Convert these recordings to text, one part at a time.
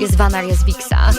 Jest Wanal, jest Wiksa.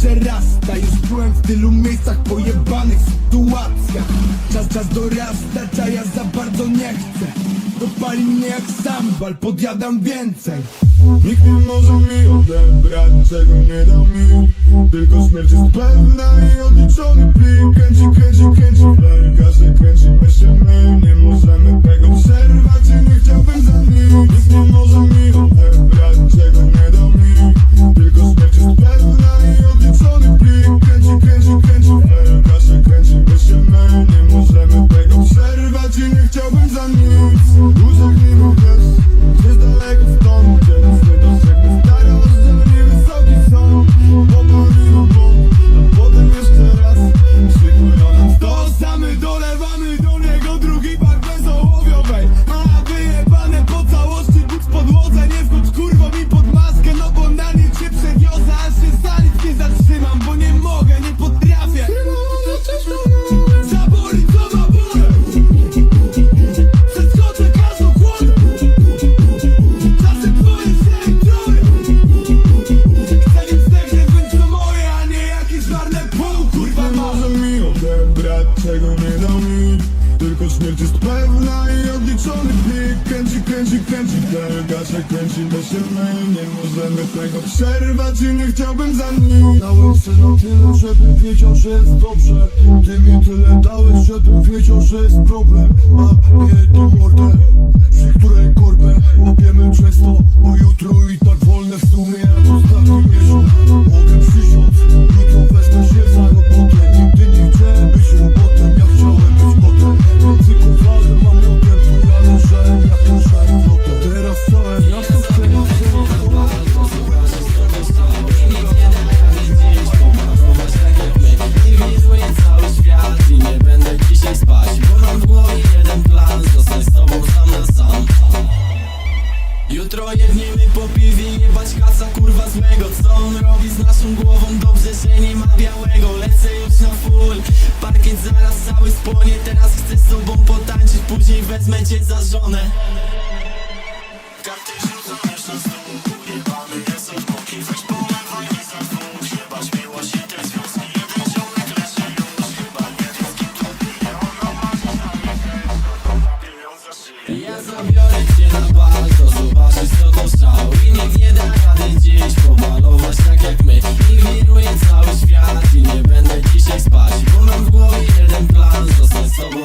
przerasta. Już byłem w tylu miejscach, pojebanych sytuacjach. Czas, czas dorasta, a ja za bardzo nie chcę. Dopali mnie jak sambal, podjadam więcej. Nikt nie może mi odebrać, czego nie dał mi. Tylko śmierć jest pewna i odliczony plik. Kręci, kręci, kręci. Możemy tego przerwać i nie chciałbym za nim Musimy się my, nie możemy tego przerwać I nie chciałbym za nim Dałem synu tyle, żebym wiedział, że jest dobrze. Ty mi tyle dałeś, żebym wiedział, że jest problem. Mam jedną mordę, przy której korbę Łapiemy przez to, bo jutro i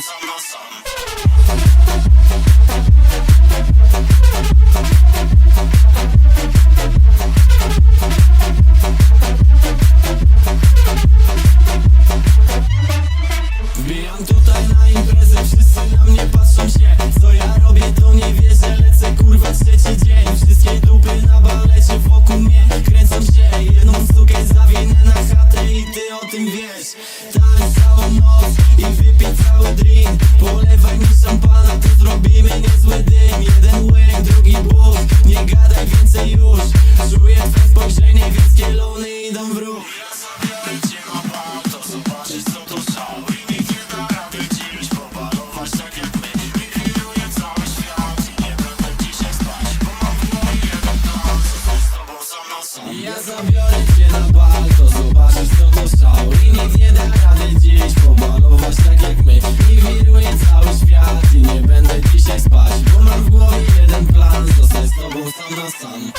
som. chcesz Daj całą noc i wypij cały drink. Polewaj mi szampana, to zrobimy niezły dym. Jeden łyk, drugi bóg, nie gadaj więcej już. Czuję twoje spojrzenie, więc kielony idą w ruch. Masz tak jak my. Inwiruje cały świat I nie będę dzisiaj spać Bo mam w głowie jeden plan Zostać z tobą sam na sam.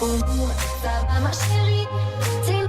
Ça va ma chérie, t'es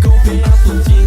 tak kopię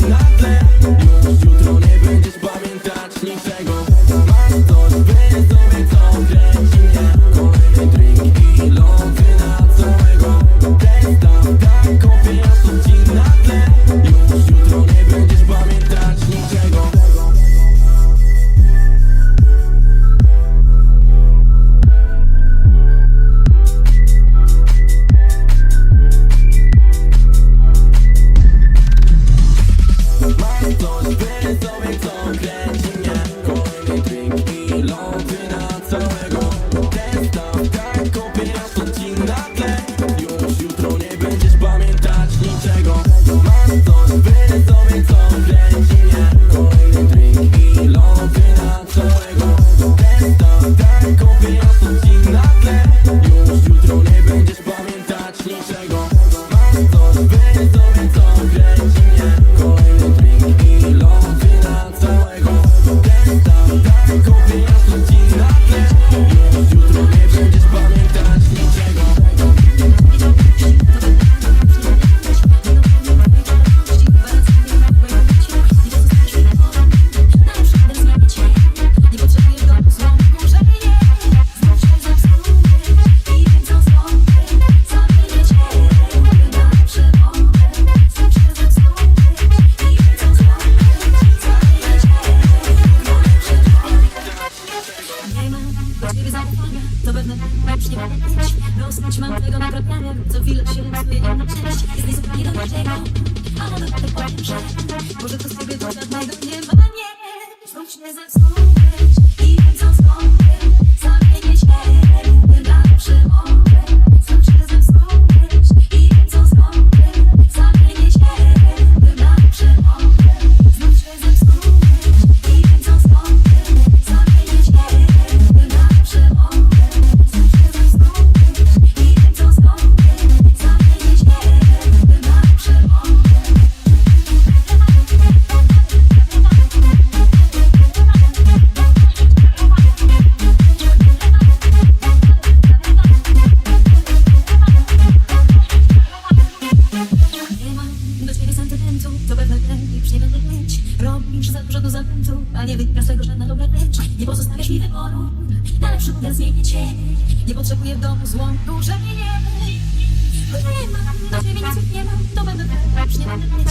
ciebie nic nie mam, to będę już nie będę mieć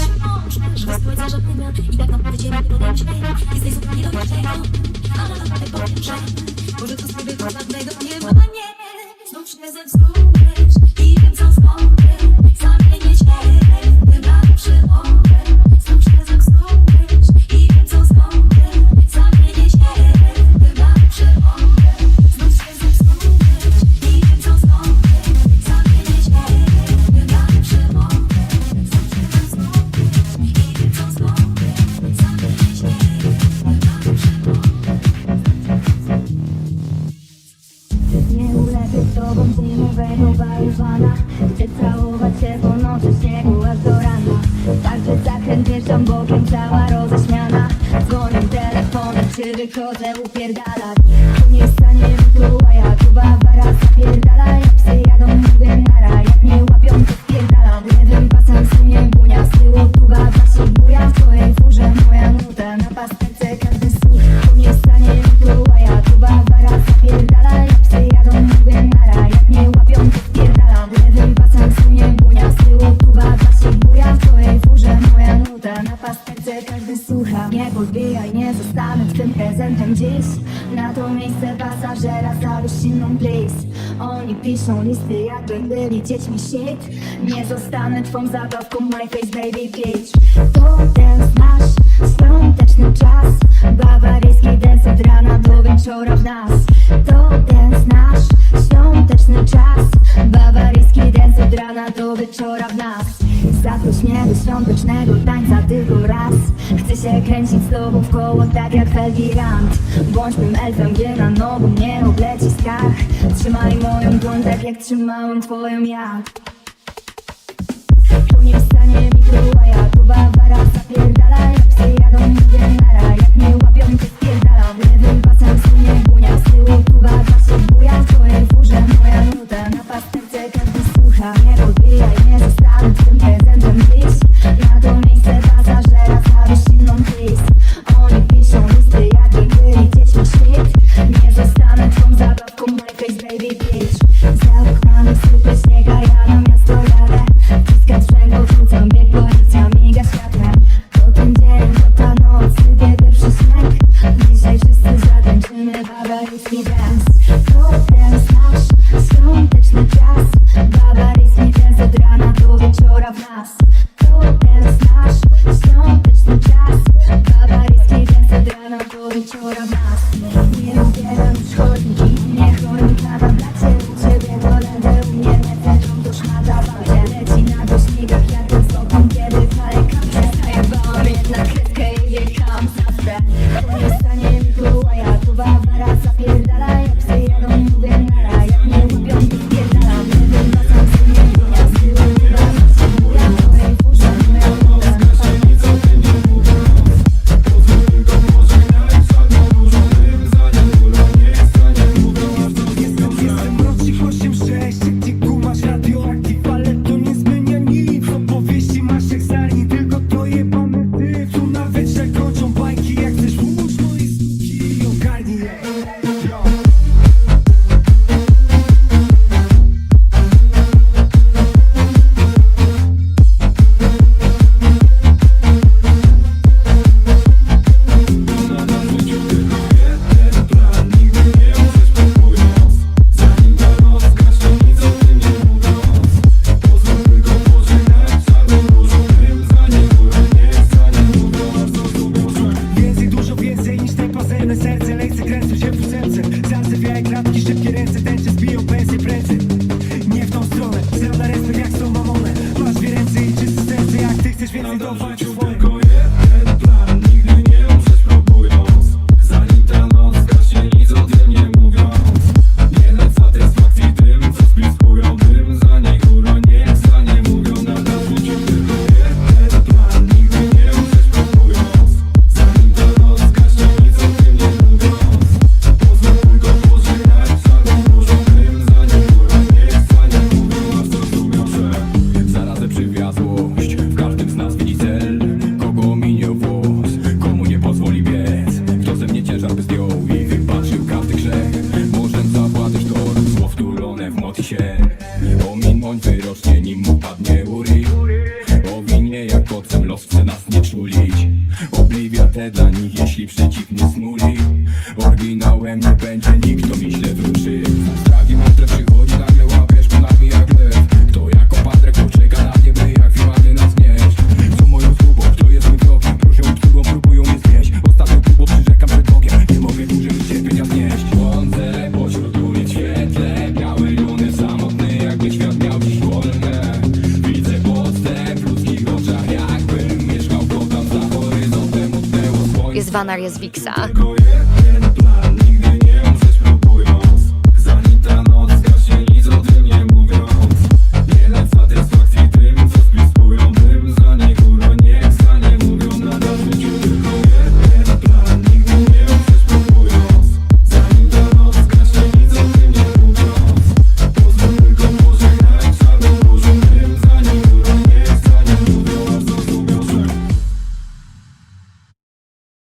można, żeby spłyć za żadnego i tak naprawdę ciebie nie podam się. Jesteś zupełnie do niczego, a na naprawdę powiem, że może to sobie to żadnego nie ma, nie. Znów się zepsułeś i Nie ulepię z tobą zimowego bałwana Chcę całować się po nocy śniegu aż do rana. Także zakręt wjeżdżam bokiem, cała roześmiana. Dzwonię telefonem, czy wychodzę upierdalać. To nie stanie Mikołaja, tu Barbara zapierdala. Jak psy jadą, mówię nara. Jak mnie łapią, to spierdalam Lewym pasem sunie bunia, z tyłu tuba buja, w twojej furze moja nuta Na pasterce zostanę twym prezentem dziś Na to miejsce pasażera zabierz inną please Oni piszą listy jakby byli dziećmi shit Nie zostanę twą zabawką my face baby bitch To ten nasz świąteczny czas Bawaryjski dance od rana do wieczora w nas. To ten nasz świąteczny czas Bawaryjski dance od rana do wieczora w nas. Zaproś mnie do świątecznego tańca tylko raz. Chcę się kręcić z tobą w koło tak jak Helgi Rand Bądź mym elfem, gdzie na nogu mnie obleci strach. Trzymaj moją dłoń tak jak trzymałem twoją ja. Tu nie stanie Mikołaja, Wanarias Wiksa.